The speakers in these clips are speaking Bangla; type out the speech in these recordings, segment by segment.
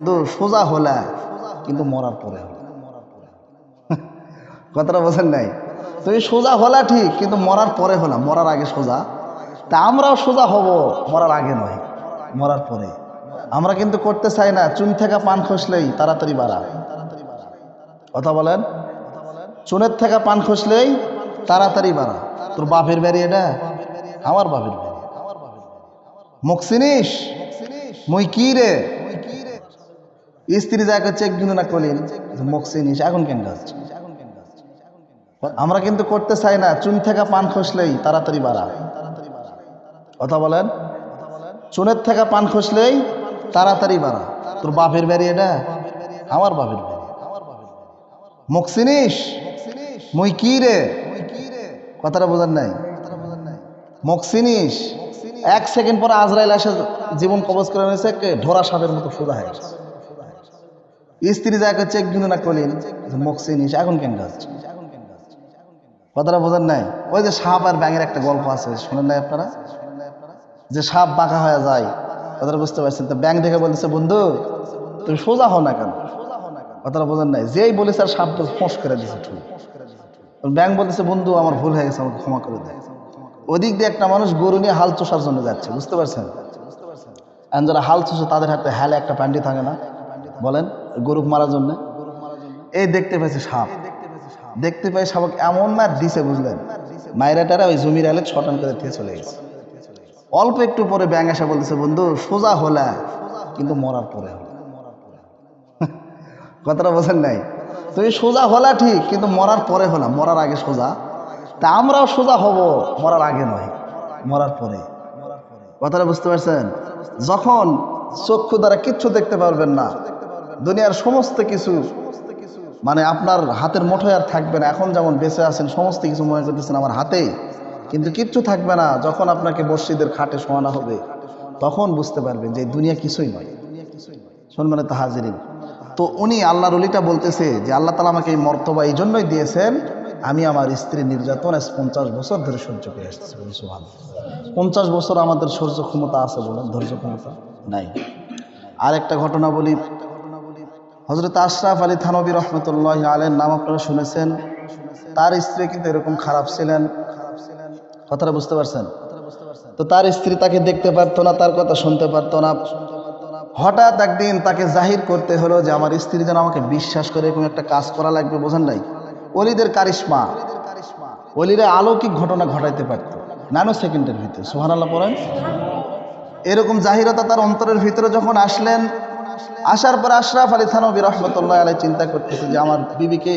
কিন্তু সোজা হলে কিন্তু মরার পরে হলে কথাটা বোঝেন নাই? তুমি সোজা হলা ঠিক, কিন্তু মরার পরে হলা, মরার আগে সোজা। তা আমরাও সোজা হব, মরার আগে নয়, মরার পরে। আমরা কিন্তু করতে চাই না, চুন থেকে পান খসলেই তাড়াতাড়ি বাড়া। কথা বলেন? চুনের থেকে পান খসলেই তাড়াতাড়ি বাড়া। তোর বাপের বাড়ি এটা? আমার বাপের বাড়ি। মুখ চিনিস? মুই কি রে? স্ত্রী যা করছে একদিন না কলিন মুখ চিনিস এখন কেন গাছ আমরা কিন্তু করতে চাই না, চুন থেকে পান খসলেই তাড়াতাড়ি বাড়া। কথা বলেন? চুনের থেকে পান খসলেই তাড়াতাড়ি বাড়া। তোর বাপের বাড়ি এটা? আমার বাপের বাড়ি। মুখ চিনিস মুই কি রে? কথাটা বোঝার নাই। মুখ চিনিস এক সেকেন্ড পরে আজরাইল এসে জীবন কবজ করে নিয়েছে ঢোরা সাপের মতো সোজা হয়ে গেছে। স্ত্রী যা করছে একদিন না কলিন মুখ চিনিস এখন কেন গাছ কথাটা বোঝার নাই? ওই যে সাপ আর ব্যাঙের একটা গল্প আছে, শোনেন নাই আপনারা? যে সাপ বাঁকা হয়ে যায়, কথাটা বুঝতে পারছেন? তো ব্যাংক দেখে বলতেছে, বন্ধু, তুমি সোজা হও না কেন? কথাটা বোঝার নাই? যেই বলেছে আর সাপ ফোঁস করে দিয়েছে ঠুল ব্যাংক বলতেছে, বন্ধু, আমার ভুল হয়ে গেছে, আমাকে ক্ষমা করে দেয় ওদিক দিয়ে একটা মানুষ গরু নিয়ে হাল চষার জন্য যাচ্ছে, বুঝতে পারছেন? আর যারা হাল চষে, তাদের হাতে হ্যালে একটা প্যান্ডি থাকে না? বলেন। গরু মারার জন্য? এই দেখতে পেয়েছে সাপ। দেখতে পেয়ে সাপক এমন মার দিছে বুঝলেন? মায়েরাটারা ওই জমির আলে ছটান করে দিয়ে চলে গেছে। অল্প একটু পরে ব্যাং এসে বলতেছে, বন্ধু, সোজা হলে। কিন্তু মরার পরে কথাটা বোঝেন নাই? তুমি সোজা হলা ঠিক, কিন্তু মরার পরে হলা, মরার আগে সোজা। তা আমরাও সোজা হব, মরার আগে নয়, মরার পরে। কথাটা বুঝতে পারছেন? যখন চক্ষু দ্বারা কিচ্ছু দেখতে পারবেন না দুনিয়ার সমস্ত কিছু মানে আপনার হাতের মুঠোয় আর থাকবে না। এখন যেমন বেঁচে আছেন, সমস্ত কিছু মনে করতেছেন আমার হাতেই। কিন্তু কিচ্ছু থাকবে না, যখন আপনাকে মসজিদের খাটে শোয়ানো হবে, তখন বুঝতে পারবেন যে দুনিয়া কিছুই নয়। শুনবেন তো হাজিরিন, তো উনি আল্লাহর অলিটা বলতেছে যে আল্লাহ তালা আমাকে এই মর্তবা এই জন্যই দিয়েছেন, আমি আমার স্ত্রী নির্যাতন আজ পঞ্চাশ বছর ধরে সহ্য করে আসতেছি সুহান পঞ্চাশ বছর আমাদের সহ্য ক্ষমতা আছে বলেন, ধৈর্য ক্ষমতা নাই। আরেকটা ঘটনা বলি হজরত আশরাফ আলী থানবী রহমতুল্লাহ আলের নাম আপনারা শুনেছেন। তার স্ত্রী কিন্তু এরকম খারাপ ছিলেন। কথাটা বুঝতে পারছেন? তো তার স্ত্রী তাকে দেখতে পারতো না, তার কথা শুনতে পারতো না। হঠাৎ একদিন তাকে জাহির করতে হলো যে, আমার স্ত্রী যেন আমাকে বিশ্বাস করে, এরকম একটা কাজ করা লাগবে, বোঝেন নাই? অলিদের কারিশমা। অলিরা অলৌকিক ঘটনা ঘটাইতে পারত ন্যানো সেকেন্ডের ভিতরে। সোহান আল্লাহ পড়েন। এরকম জাহিরতা তার অন্তরের ভিতরে যখন আসলেন আসার পর আশরাফ আলী থানবী রহমতুল্লাহ আলাই চিন্তা করতেছে যে আমার বিবিকে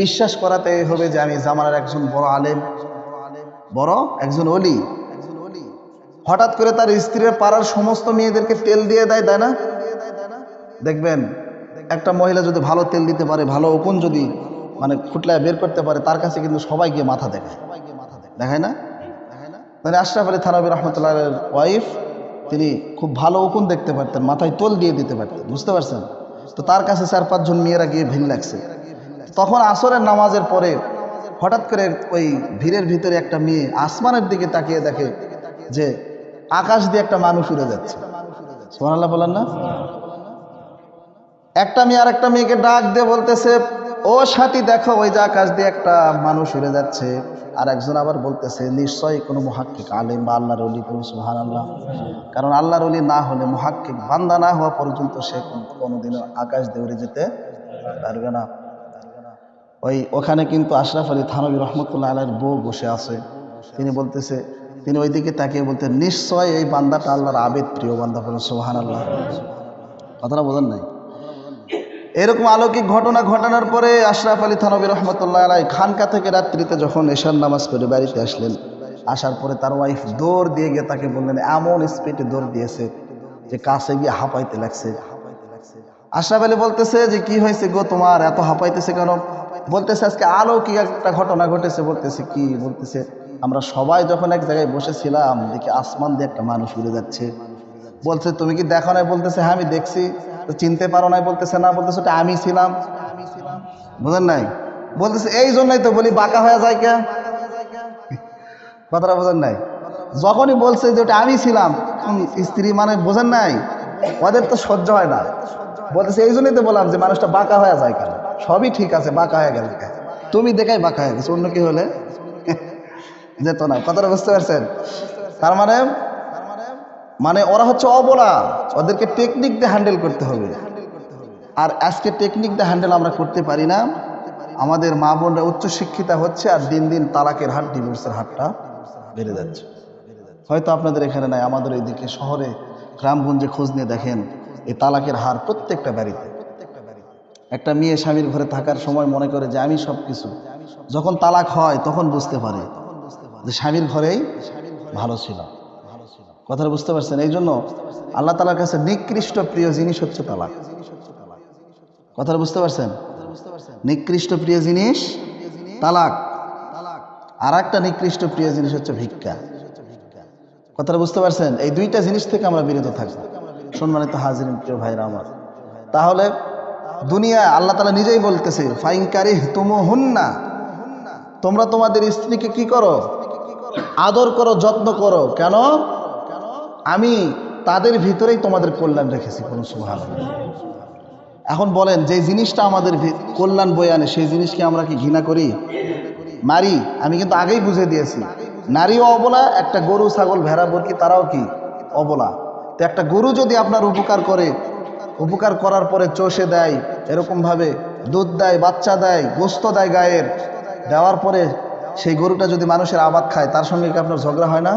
বিশ্বাস করাতে হবে যে আমি জামানের একজন বড় আলেম, বড় একজন অলি হঠাৎ করে তার স্ত্রীর পাড়ার সমস্ত মেয়েদেরকে তেল দিয়ে দেয় দেয় না? দেখবেন, একটা মহিলা যদি ভালো তেল দিতে পারে, ভালো ওপন যদি মানে খুটলায় বের করতে পারে, তার কাছে কিন্তু সবাই গিয়ে মাথা দেখায়। দেখায় না? মানে আশরাফ আলী থানবী রহমতুল্লাহ ওয়াইফ তিনি খুব ভালো উকুন দেখতে পারতেন, মাথায় তোল দিয়ে দিতে পারতেন, বুঝতে পারছেন? তো তার কাছে চার পাঁচজন মেয়েরা গিয়ে ভিড় লাগছে। তখন আসরের নামাজের পরে হঠাৎ করে ওই ভিড়ের ভিতরে একটা মেয়ে আসমানের দিকে তাকিয়ে দেখে যে আকাশ দিয়ে একটা মানুষ উড়ে যাচ্ছে। সোহানাল্লাহ বলেন না? একটা মেয়ে আর একটা মেয়েকে ডাক দিয়ে বলতেছে ও সাথী দেখো, ওই যে আকাশ দিয়ে একটা মানুষ উড়ে যাচ্ছে। আর একজন আবার বলতেছে, নিশ্চয়ই কোনো মহাক্কিক আলেম বা আল্লাহর অলি কোনো সুহান আল্লাহ কারণ আল্লাহর অলি না হলে মহাক্কিক বান্দা না হওয়া পর্যন্ত সে কোনোদিনও আকাশ দিয়ে উড়ে যেতে পারবে না। ওই ওখানে কিন্তু আশরাফ আলী থানবী রহমতুল্লাহ আল্লাহর বউ বসে আছে। তিনি বলতেছে, তিনি ওইদিকে তাকিয়ে বলতেন নিশ্চয় এই বান্দাটা আল্লাহর আবেদ প্রিয় বান্দা বলেন সোহান আল্লাহ কথাটা বোঝেন নাই। এরকম আলৌকিক ঘটনা ঘটানোর পরে আশরাফ আলী থানবী রহমতুল্লাহ আলাই খানকা থেকে রাত্রিতে যখন এশার নামাজ পড়ে বাড়িতে আসলেন, আসার পরে তার ওয়াইফ দৌড় দিয়ে গিয়ে তাকে বললেন, এমন স্পিডে দৌড় দিয়েছে যে কাছে গিয়ে হাঁপাইতে লাগছে। আশরাফ আলী বলতেছে যে, কি হয়েছে গো তোমার? এত হাঁপাইতেছে কেন? বলতেছে, আজকে অলৌকিক একটা ঘটনা ঘটেছে। বলতেছে, কি? বলতেছে, আমরা সবাই যখন এক জায়গায় বসেছিলাম, দেখি আসমান দিয়ে একটা মানুষ উড়ে যাচ্ছে। বলছে, তুমি কি দেখো নাই? বলতেছে হ্যাঁ আমি দেখছি। চিনতে পারো নাই? বলতেছে, না, বলতেছে, ওটা আমি ছিলাম। বুঝেন নাই? বলতেছে, এই জন্যই তো বলি, বাঁকা হয়ে যায় কে? কথাটা বোঝেন নাই? যখনই বলছে যে, ওটা আমি ছিলাম স্ত্রী মানে বোঝেন নাই? ওদের তো সহ্য হয় না। বলতেছে, এই জন্যই তো বললাম যে, মানুষটা বাঁকা হয়ে যায় কেন? সবই ঠিক আছে, বাঁকা হয়ে গেল তুমি দেখাই বাঁকা হয়ে গেছে, অন্য কি হলে। যেত না, কথাটা বুঝতে পারছেন? তার মানে মানে ওরা হচ্ছে অবলা। ওদেরকে টেকনিক দিয়ে হ্যান্ডেল করতে হবে। আর আজকে টেকনিক দিয়ে হ্যান্ডেল আমরা করতে পারি না। আমাদের মা বোনরা উচ্চশিক্ষিতা হচ্ছে আর দিন দিন তালাকের হার ডিভোর্সের হারটা বেড়ে যাচ্ছে। হয়তো আপনাদের এখানে নাই, আমাদের এইদিকে শহরে, গ্রামগঞ্জে খোঁজ নিয়ে দেখেন, এই তালাকের হার প্রত্যেকটা বাড়িতে। একটা মেয়ে স্বামীর ঘরে থাকার সময় মনে করে যে আমি সব কিছু যখন তালাক হয়, তখন বুঝতে পারে যে স্বামীর ঘরেই ভালো ছিল। কথাটা বুঝতে পারছেন? এই জন্য আল্লাহ তালার কাছে নিকৃষ্ট প্রিয় জিনিস হচ্ছে তালাক। কথাটা বুঝতে পারছেন? নিকৃষ্ট প্রিয় জিনিস তালাক। আর একটা নিকৃষ্ট প্রিয় জিনিস হচ্ছে ভিক্ষা। কথাটা বুঝতে পারছেন? এই দুইটা জিনিস থেকে আমরা বিরত থাকব। সম্মানিত হাজির প্রিয় ভাইরা আমার। তাহলে দুনিয়ায় আল্লাহ তালা নিজেই বলতেছে ফাইনকারি তুমো হুন না তোমরা তোমাদের স্ত্রীকে কি করো? আদর করো, যত্ন করো। কেন? আমি তাদের ভিতরেই তোমাদের কল্যাণ রেখেছি, কোন সুহান এখন বলেন, যে জিনিসটা আমাদের কল্যাণ বয়ে আনে, সেই জিনিসকে আমরা কি ঘৃণা করি? মারি আমি কিন্তু আগেই বুঝে দিয়েছি। নারীও অবলা, একটা গরু, ছাগল, ভেড়া বরকি তারাও কি? অবলা। তো একটা গরু যদি আপনার উপকার করে, উপকার করার পরে চষে দেয়, এরকমভাবে দুধ দেয়, বাচ্চা দেয়, গোস্ত দেয় গায়ের, দেওয়ার পরে সেই গরুটা যদি মানুষের আবাদ খায়, তার সঙ্গে কি আপনার ঝগড়া হয় না?